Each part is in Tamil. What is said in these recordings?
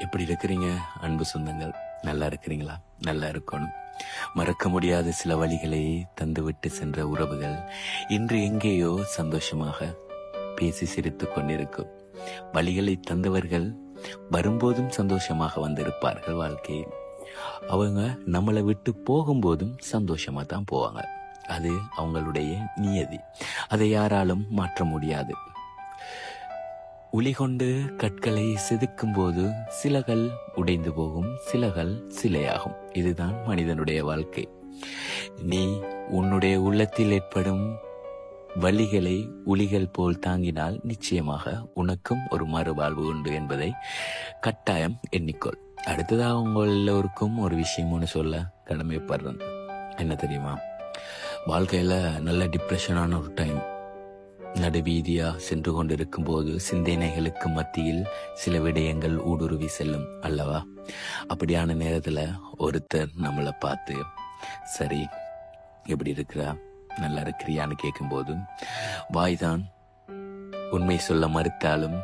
எப்படி இருக்கிறீங்க? அன்பு சொந்தங்கள் நல்லா இருக்கிறீங்களா? நல்லா இருக்கணும். மறக்க முடியாத சில வழிகளை தந்துவிட்டு சென்ற உறவுகள் இன்று எங்கேயோ சந்தோஷமாக பேசி சிரித்து கொண்டிருக்கும். வழிகளை தந்தவர்கள் வரும்போதும் சந்தோஷமாக வந்திருப்பார்கள் வாழ்க்கையில். அவங்க நம்மளை விட்டு போகும்போதும் சந்தோஷமா தான் போவாங்க. அது அவங்களுடைய நியதி. அதை யாராலும் மாற்ற முடியாது. உளி கொண்டு கற்களை செதுக்கும் போது சிலகள் உடைந்து போகும் சிலகள் சிலையாகும். இதுதான் மனிதனுடைய வாழ்க்கை. நீ உன்னுடைய உள்ளத்தில் ஏற்படும் வலிகளை உளிகள் போல் தாங்கினால் நிச்சயமாக உனக்கும் ஒரு மறுவாழ்வு உண்டு என்பதை கட்டாயம் எண்ணிக்கொள். அடுத்ததாக உங்கள் எல்லோருக்கும் ஒரு விஷயம் ஒன்று சொல்ல கடமைப்படுறேன். என்ன தெரியுமா? வாழ்க்கையில நல்ல டிப்ரெஷனான ஒரு டைம் நடுவீதியா சென்று கொண்டிருக்கும் போது சிந்தனைகளுக்கு மத்தியில் சில விடயங்கள் ஊடுருவி செல்லும் அல்லவா? அப்படியான நேரத்துல ஒருத்தர் நம்மளை பார்த்து சரி எப்படி இருக்கிறா? நல்லா இருக்கிறியான்னு கேட்கும்போது வாய்தான் உண்மை சொல்ல மறுத்தாலும்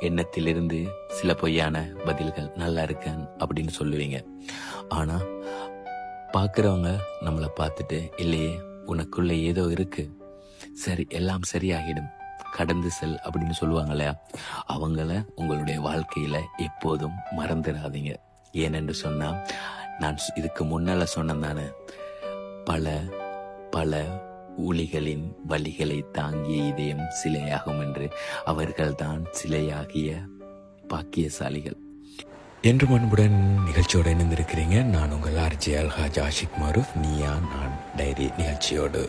எண்ணத்திலிருந்து சில பொய்யான பதில்கள் நல்லா இருக்கேன் அப்படின்னு சொல்லுவீங்க. ஆனா பார்க்குறவங்க நம்மளை பார்த்துட்டு இல்லையே உனக்குள்ள ஏதோ இருக்குது சரி எல்லாம் சரியாகிடும். கடந்து செல் அப்படின்னு சொல்லுவாங்க இல்லையா அவங்கள உங்களுடைய வாழ்க்கையில எப்போதும் மறந்துடாதீங்க. ஏனென்று சொன்னா நான் இதுக்கு முன்னால சொன்னேன் பல பல ஊழிகளின் வழிகளை தாங்கிய இதயம் சிலையாகும் என்று அவர்கள்தான் சிலையாகிய பாக்கியசாலிகள். என்று அன்புடன் நிகழ்ச்சியோடு இணைந்திருக்கிறீங்க. நான் உங்கள் ஆர்ஜி அல்ஹாஜ் ஆஷிக் மருஃப். நீயா நான் டைரி நிகழ்ச்சியோடு.